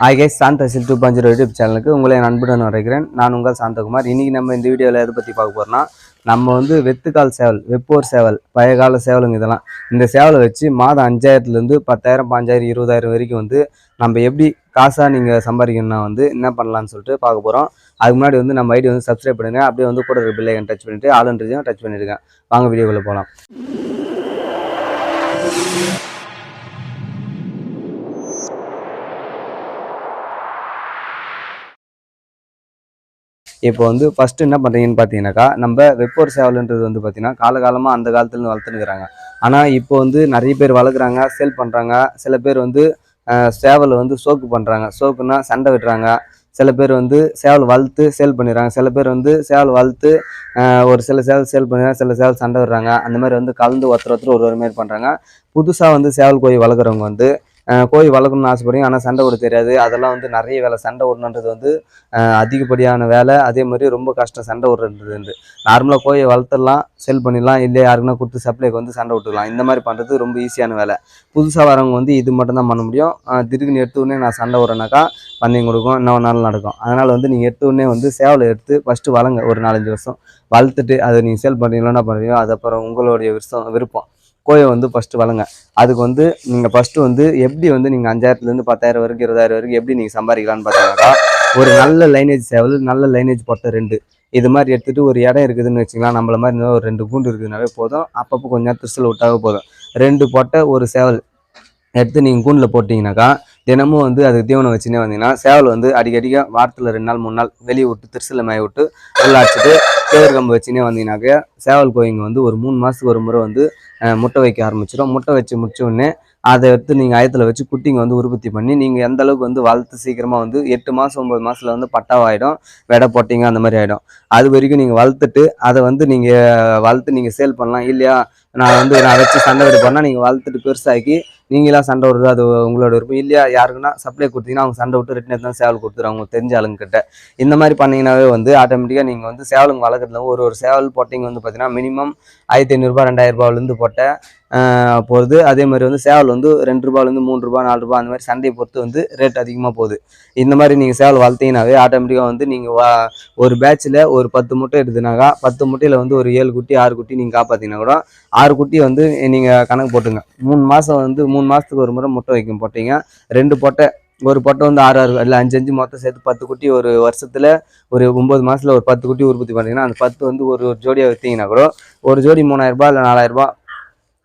Hi guys சாந்த சில் two பாஞ்சு YouTube சேனலுக்கு உங்களை என் அன்புடன் நான் உங்கள் சாந்தகுமார். இன்றைக்கி நம்ம இந்த வீடியோவில் எதை பற்றி பார்க்க போகிறோம்னா நம்ம வந்து வெத்துக்கால் சேவல் வெப்போர் சேவல் பழைய கால சேவலுங்க இதெல்லாம். இந்த சேவலை வச்சு மாதம் அஞ்சாயிரத்துலேருந்து பத்தாயிரம் பாஞ்சாயிரம் இருபதாயிரம் வரைக்கும் வந்து நம்ம எப்படி காசாக நீங்கள் சம்பாதிக்கணும்னா வந்து என்ன பண்ணலான்னு சொல்லிட்டு பார்க்க போகிறோம் அதுக்கு முன்னாடி வந்து நம்ம ஐடி வந்து சப்ஸ்கிரைப் பண்ணுங்கள் அப்படியே வந்து கூட இருக்க பில்லைக்கன் டச் பண்ணிவிட்டு ஆளுன்றதையும் டச் பண்ணியிருக்கேன் வாங்க வீடியோக்குள்ளே போகலாம் இப்போ வந்து ஃபஸ்ட்டு என்ன பண்ணுறீங்கன்னு பார்த்தீங்கன்னாக்கா நம்ம வெப்போர் சேவல்ன்றது வந்து பார்த்தீங்கன்னா காலகாலமாக அந்த காலத்துலேருந்து வளர்த்துனுக்குறாங்க ஆனால் இப்போ வந்து நிறைய பேர் வளர்க்குறாங்க சேல் பண்ணுறாங்க சில பேர் வந்து சேவலை வந்து சோக்கு பண்ணுறாங்க சோக்குன்னா சண்டை விடுறாங்க சில பேர் வந்து சேவல் வளர்த்து சேல் பண்ணிடுறாங்க. சில பேர் வந்து சேவல் வளர்த்து ஒரு சில சேவல் சேல் பண்ணிடுறாங்க சில சேவல் சண்டை விடுறாங்க அந்த மாதிரி வந்து கலந்து ஒருத்தர் ஒருத்தர் ஒரு ஒரு மாதிரி பண்ணுறாங்க புதுசாக வந்து சேவல் கோழி வளர்க்குறவங்க வந்து கோழி வளர்க்கணும்னு ஆசைப்படுறீங்க. ஆனால் சண்டை விட தெரியாது. அதெல்லாம் வந்து நிறைய வேலை. சண்டை ஓடணுன்றது வந்து அதிகப்படியான வேலை. அதே மாதிரி ரொம்ப கஷ்டம் சண்டை ஓடுறதுன்றது வந்து. நார்மலாக கோழியை வளர்த்துடலாம் செல் பண்ணிடலாம் இல்லை யாருக்குன்னா கொடுத்து சப்ளைக்கு வந்து சண்டை விட்டுக்கலாம் இந்த மாதிரி பண்ணுறது ரொம்ப ஈஸியான வேலை. புதுசாக வரவங்க வந்து இது மட்டும்தான் பண்ண முடியும். திடீர்னு எடுத்த நான் சண்டை ஓடுறேனாக்கா பந்தயம் கொடுக்கும். இன்னொரு நாள் நடக்கும். அதனால் வந்து நீங்கள் எடுத்தோடனே வந்து சேவலை எடுத்து ஃபஸ்ட்டு வளங்க ஒரு நாலஞ்சு வருஷம். வளர்த்துட்டு அதை நீங்கள் சேல் பண்ணுறீங்களோ என்ன பண்ணுறீங்களோ அது அப்புறம் உங்களுடைய விருப்பம் விருப்பம். கோயை வந்து ஃபஸ்ட்டு வளங்க. அதுக்கு வந்து நீங்கள் ஃபஸ்ட்டு வந்து எப்படி வந்து நீங்கள் அஞ்சாயிரத்துலேருந்து பத்தாயிரம் வரைக்கும் இருபதாயிரம் வரைக்கும் எப்படி நீங்கள் சம்பாதிக்கலாம்னு பார்த்தீங்கன்னாக்கா ஒரு நல்ல லைனேஜ் சேவல் நல்ல லைனேஜ் போட்ட ரெண்டு. இது மாதிரி எடுத்துகிட்டு ஒரு இடம் இருக்குதுன்னு வச்சுக்கலாம். நம்மள மாதிரி இன்னும் ஒரு ரெண்டு கூண்டு இருக்குதுனாவே போதும். அப்பப்போ கொஞ்சம் நேரம் திருசல் விட்டாவே போதும். ரெண்டு போட்ட ஒரு சேவல் எடுத்து நீங்கள் கூண்டில் போட்டிங்கனாக்கா தினமும் வந்து அதுக்கு தீவனம் வச்சுனே வந்தீங்கன்னா சேவல் வந்து அடிக்கடிக்க வாரத்தில் ரெண்டு நாள் மூணு நாள் வெளியே விட்டு திருசலை மேய விட்டு உள்ள அடிச்சுட்டு கேவர் கம்பு வச்சுனே வந்தீங்கன்னாக்க சேவல் கோயிங்க வந்து ஒரு மூணு மாதத்துக்கு ஒரு முறை வந்து முட்டை வைக்க ஆரம்பிச்சிடும். முட்டை வச்சு முடிச்ச உடனே அதை எடுத்து நீங்கள் ஆயத்தில் வச்சு குட்டிங்க வந்து உற்பத்தி பண்ணி நீங்கள் எந்த அளவுக்கு வந்து வளர்த்து சீக்கிரமாக வந்து எட்டு மாதம் ஒம்பது மாதத்தில் வந்து பட்டாவாயிடும் விடை போட்டிங்க அந்த மாதிரி ஆகிடும் அது வரைக்கும் நீங்கள் வளர்த்துட்டு அதை வந்து நீங்கள் வளர்த்து நீங்கள் சேல் பண்ணலாம். இல்லையா நான் வந்து நான் வச்சு சண்டை விட பண்ணால் நீங்கள் வளர்த்துட்டு பெருசாக்கி நீங்களா சண்டை விடுறது அது உங்களோட விருப்பம். இல்லையா யாருக்குன்னா சப்ளை கொடுத்தீங்கன்னா அவங்க சண்டை விட்டு ரிட்டன் தான் சேவல் கொடுத்துருவாங்க தெரிஞ்ச ஆளுங்கிட்ட இந்த மாதிரி பண்ணீங்கன்னாவே வந்து ஆட்டோமேட்டிக்காக நீங்கள் வந்து சேவலுங்க வளர்க்குறதுல ஒரு ஒரு சேவல் போட்டிங்க வந்து பார்த்தீங்கன்னா மினிமம் ஆயிரத்தி ஐநூறுரூபா ரெண்டாயிரம் ரூபாயிலேருந்து போட்ட ஆஹ், போகுது. அதே மாதிரி வந்து சேவல் வந்து ரெண்டு ரூபாயிலேருந்து மூணு ரூபா நாலு ரூபா அந்த மாதிரி சண்டையை பொறுத்து வந்து ரேட் அதிகமாக போகுது. இந்த மாதிரி நீங்கள் சேவல் வளர்த்தீங்கன்னாவே ஆட்டோமேட்டிக்காக வந்து நீங்கள் வா ஒரு பேட்சில் ஒரு பத்து முட்டை எடுத்துனாக்கா பத்து முட்டையில் வந்து ஒரு ஏழு குட்டி ஆறு குட்டி நீங்கள் காப்பாற்றினா கூட ஆறு குட்டி வந்து நீங்கள் கணக்கு போட்டுங்க. மூணு மாதம் வந்து மூணு மாதத்துக்கு ஒரு முறை முட்டை வைக்கும் போட்டீங்க. ரெண்டு பொட்டை ஒரு பொட்டை வந்து ஆறு ஆறு இல்லை அஞ்சு அஞ்சு மொத்தம் சேர்த்து பத்து குட்டி ஒரு வருஷத்தில் ஒரு ஒம்பது மாதத்தில் ஒரு பத்து குட்டி உற்பத்தி பண்ணிங்கன்னா அந்த பத்து வந்து ஒரு ஒரு ஜோடியாக விற்றீங்கன்னா கூட ஒரு ஜோடி மூணாயிரரூபா இல்லை நாலாயிரரூபா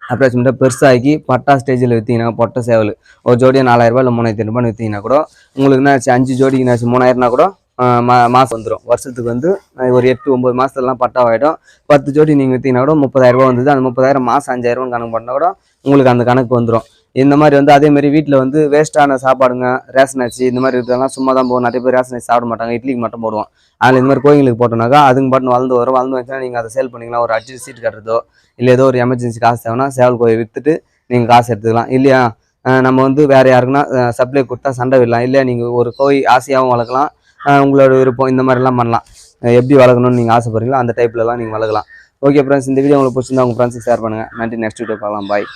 அப்ராக்சிமேட்டாக பெருசாகி பட்டா ஸ்டேஜில் விற்றீங்கன்னா பொட்டை சேவல். ஒரு ஜோடியாக நாலாயிரரூபா இல்லை மூணாயிரத்தி ரூபான்னு விற்றீங்கன்னா கூட உங்களுக்கு என்னாச்சு அஞ்சு ஜோடிக்கு என்னாச்சு மூணாயிரம்னா கூட மா மாதம் வந்துடும் வருஷத்துக்கு வந்து ஒரு எட்டு ஒம்பது மாதத்துலலாம் பட்டாவாயிடும். பத்து ஜோடி நீங்கள் விற்றீங்கன்னா கூட முப்பதாயிரரூபா வந்தது. அந்த முப்பதாயிரம் மாதம் அஞ்சாயிரம் கணக்கு பண்ணால் கூட உங்களுக்கு அந்த கணக்கு வந்துடும் இந்த மாதிரி வந்து அதேமாரி வீட்டில் வந்து வேஸ்ட்டான சாப்பாடுங்க ரேஷன் அரிசி இந்த மாதிரி இருக்கிறதெல்லாம் சும்மா தான் போகும் நிறைய பேர் ரேஷன் அரிசி சாப்பிட மாட்டாங்க இட்லிக்கு மட்டும் போடுவோம். அதில் இந்த மாதிரி கோயிலுக்கு போட்டோம்னாக்கா அதுங்க பாட்டு வளர்ந்து வரும். வளர்ந்து வந்துச்சுன்னா நீங்கள் அதை சேல் பண்ணிக்கலாம். ஒரு அடிச்சு சீட் கட்டுறதோ இல்லை ஏதோ ஒரு எமர்ஜென்சி காசு தேவைன்னா சேவல் கோயில் விற்றுட்டு நீங்கள் காசு எடுத்துக்கலாம். இல்லையா? நம்ம வந்து வேறு யாருக்குன்னா சப்ளை கொடுத்தா சண்டை விடலாம். இல்லை நீங்கள் ஒரு கோழி ஆசையாகவும் வளர்க்கலாம். உங்களோட விருப்பம் இந்த மாதிரிலாம் பண்ணலாம். எப்படி வளர்க்கணும்னு நீங்கள் ஆசைப்படுறீங்களோ அந்த டைப்லலாம் நீங்கள் வளர்க்கலாம். ஓகே ஃப்ரெண்ட்ஸ் இந்த வீடியோ உங்களுக்கு பிடிச்சிருந்தா உங்கள் ஃப்ரெண்ட்ஸுக்கு ஷேர் பண்ணுங்கள் நன்றி நெக்ஸ்ட் வீடியோ பார்க்கலாம். பாய்